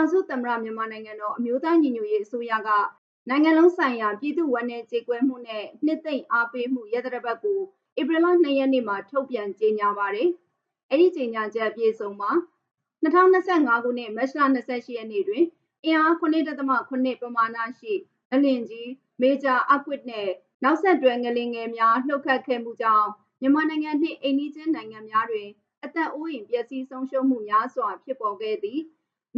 င်စုသမ္မတမြန်မာနိုင်ငံတော်အမျိုးသားညီညွတ်ရေးအစိုးရကနိုင်ငံလုံးဆိုင်ရာပြည်သူ့ဝန်내ကြေကွဲမှုနဲ့နှစ်သိမ့်အားပေးမှုရသတပတ်ကိုဧပြီလ2ရက်နေ့မှာထုတ်ပြန်ကြေညာပါတယ်။အဲ့ဒီကြေညာချက်အပြည့်စုံမှာ2025ခုနှစ်မတ်လ28ရက်နေ့တွင်အင်အား9.8ပမာဏရှိငလင်ကြီးမေဂျာအကွစ်နဲ့နောက်ဆက်တွဲငလင်ငယ်များလှုပ်ခတ်ခဲ့မှုကြောင့်မြန်မာနိုင်ငံနှင့်အိန္ဒိချင်းနိုင်ငံများတွင်အသက်အိုးအိမ်ပျက်စီးဆုံးရှုံးမှုများစွာဖြစ်ပေါ်ခဲ့သည်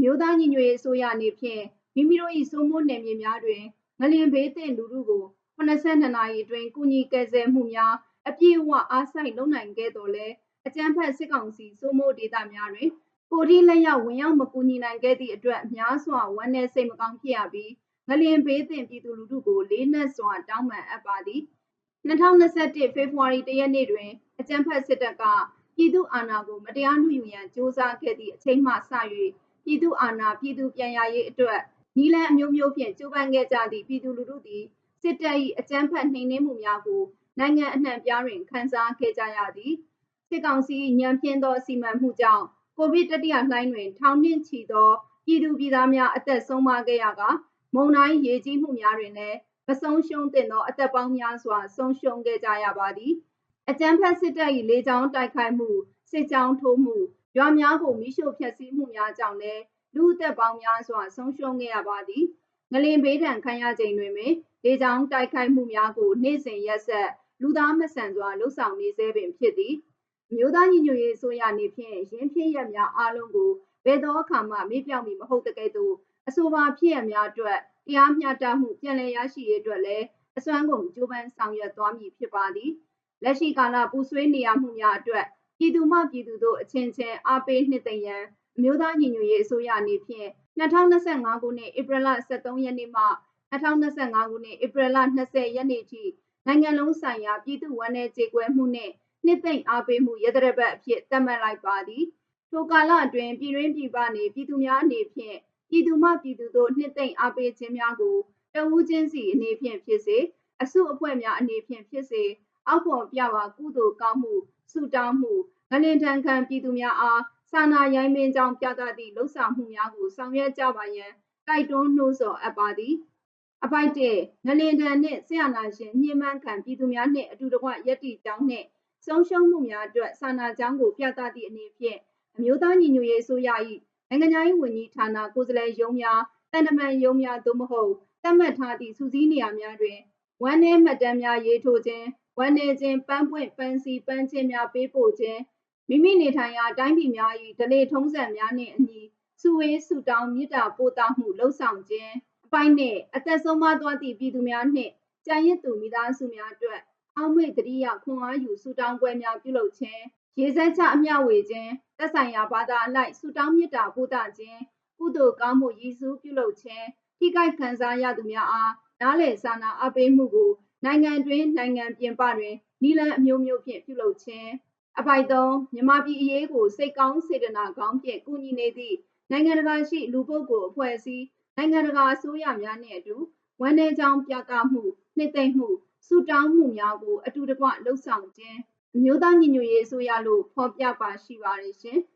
မြို့သားညီညွတ်ရေးအစိုးရအနေဖြင့်မိမိတို့၏စိုးမိုးနယ်မြေများတွင်ငလျင်ဘေးသင့်လူထုကို82နာရီအတွင်းကုညီကယ်ဆယ်မှုများအပြည့်အဝအားစိုက်လုပ်နိုင်ခဲ့တော်လဲအကြမ်းဖက်စစ်ကောင်စီစိုးမိုးဒေသများတွင်ကိုဒီလက်ရောက်ဝင်ရောက်မကူညီနိုင်ခဲ့သည့်အတွက်များစွာဝမ်းနည်းစိတ်မကောင်းဖြစ်ရပြီးငလျင်ဘေးသင့်ပြည်သူလူထုကိုလေးနက်စွာတောင်းပန်အပ်ပါသည်2021ဖေဖော်ဝါရီလရက်နေ့တွင်အကြမ်းဖက်စစ်တပ်ကပြည်သူအာဏာကိုမတရားနှုတ်ယူရန်စ조사ခဲ့သည့်အချိန်မှစ၍ ပြည်သူအာဏာပြည်သူပြန်ရရေးအတွက်နီလန်အမျိုးမျိုးဖြင့်ကြိုးပမ်းခဲ့ကြသည့်ပြည်သူလူထုသည်စစ်တပ်၏အကြမ်းဖက်နှိမ်နင်းမှုများကိုနိုင်ငံအနှံ့ပြားတွင်ခံစားခဲ့ကြရသည်စစ်ကောင်စီညံပြင်းသောစီမံမှုကြောင့်ကိုဗစ်တတိယလှိုင်းတွင် ထောင်နှင့်ချီသောပြည်သူပြည်သားများအသက်ဆုံးပါခဲ့ရကမုံတိုင်းရေကြီးမှုများတွင်လည်းမဆုံးရှုံးသင့်သောအသက်ပေါင်းများစွာဆုံးရှုံးခဲ့ကြရပါသည်အကြမ်းဖက်စစ်တပ်၏လေကြောင်းတိုက်ခိုက်မှုစစ်ကြောင်းထိုးမှု ရွာများကိုမိရှို့ဖျက်ဆီးမှုများကြောင့်လည်းလူအသက်ပေါင်းများစွာဆုံးရှုံးခဲ့ရပါသည်ငလင်ဘေးဒဏ်ခံရချိန်တွင်ပင်လေကြောင်းတိုက်ခိုက်မှုများကိုနေ့စဉ်ရက်ဆက်လူသားမဆန်စွာလှုပ်ဆောင်နေဆဲပင်ဖြစ်သည်မြို့သားညီညွတ်ရေးအစိုးရအနေဖြင့်ရင်းဖြစ်ရများအားလုံးကိုဘယ်သောအခါမှမေ့ပြောင်မီမဟုတ်တကယ်သို့အဆိုပါဖြစ်ရများအတွက်တရားမျှတမှုပြန်လည်ရရှိရေးအတွက်လည်းအစွမ်းကုန်ကြိုးပမ်းဆောင်ရွက်သွားမည်ဖြစ်ပါသည်လက်ရှိကာလပူဆွေးနေရမှုများအတွက် ပြည်သူမှပြည်သူတို့အချင်းချင်းအားပေးနှစ်သိမ့်ရန်အမျိုးသားညီညွတ်ရေးအစိုးရအနေဖြင့်2025ခုနှစ်ဧပြီလ23ရက်နေ့မှ2025ခုနှစ်ဧပြီလ20ရက်နေ့ထိနိုင်ငံလုံးဆိုင်ရာပြည်သူ့ဝန်내ကြေကွဲမှုနှင့်နှစ်သိမ့်အားပေးမှုရသရပတ်အဖြစ်သတ်မှတ်လိုက်ပါသည်ထိုကာလအတွင်းပြည်တွင်းပြည်ပနေပြည်သူများအနေဖြင့်ပြည်သူမှပြည်သူတို့နှစ်သိမ့်အားပေးခြင်းများကိုတဝူးချင်းစီအနေဖြင့်ဖြစ်စေအစုအဖွဲ့များအနေဖြင့်ဖြစ်စေ အောက်ပေါ်ပြပါကုသိုလ်ကောင်းမှုဆုတောင်းမှုငလင်တန်ခံပြည်သူများအားစာနာရိုင်းပင်ကြောင်းပြသသည့်လှုပ်ဆောင်မှုများကိုဆောင်ရွက်ကြပါရန်တိုက်တွန်းနှိုးဆော်အပ်ပါသည်အပိုက်တဲ့ငလင်တန်နှင့်ဆရာနာရှင်ညှိမှန်းခံပြည်သူများနှင့်အတူတကွယက်တီကြောင်းနှင့်ဆုံးရှုံးမှုများအတွက်စာနာကြောင်းကိုပြသသည့်အနေဖြင့်အမျိုးသားညီညွတ်ရေးအစိုးရ၏နိုင်ငံခြားရေးဝန်ကြီးဌာနကိုယ်စားလှယ်ရုံးများတန်တမန်ရုံးများသို့မဟုတ်သတ်မှတ်ထားသည့်စူးစီးနေရာများတွင်ဝန်내မှတ်တမ်းများရေးထိုးခြင်း ဝန်내ခြင်းပန်းပွင့်ပန်းစီပန်းချင်းများပေးပို့ခြင်းမိမိနေထိုင်ရာတိုင်းပြည်များ၏ဒလေထုံးစံများနှင့်အညီစုဝေးစုတောင်းမြစ်တာပို့တာမှုလှုံ့ဆော်ခြင်းအပိုင်းနှင့်အသက်ဆုံးမသွားသည့်ပြည်သူများနှင့်ကြံရစ်သူမိသားစုများအတွက်အောက်မေ့တတိယခွန်အားယူစုတောင်းပွဲများပြုလုပ်ခြင်းရေစက်ချအမျှဝေခြင်းသက်ဆိုင်ရာဘာသာအလိုက်စုတောင်းမြစ်တာပို့တာခြင်းကုသိုလ်ကောင်းမှုရည်စူးပြုလုပ်ခြင်းထိခိုက်ခံစားရသူများအားနားလည်စာနာအပ်ပေးမှုကို နိုင်ငံတွင်းနိုင်ငံပြင်ပတွင်နီလန်အမျိုးမျိုးဖြင့်ပြုလုပ်ခြင်းအပိုက်သုံးမြမပြည်အရေးကိုစိတ်ကောင်းစေတနာကောင်းဖြင့်ကူညီနေသည့်နိုင်ငံတကာရှိလူပုဂ္ဂိုလ်အဖွဲ့အစည်းနိုင်ငံတကာအစိုးရများနှင့်အတူဝန်내ကြောင်းပြသမှုနှစ်သိမ့်မှုစုတောင်းမှုများကိုအတူတကွလှုပ်ဆောင်ခြင်းအမျိုးသားညီညွတ်ရေးအစိုးရလို့ဖော်ပြပါရှိပါတယ်ရှင်။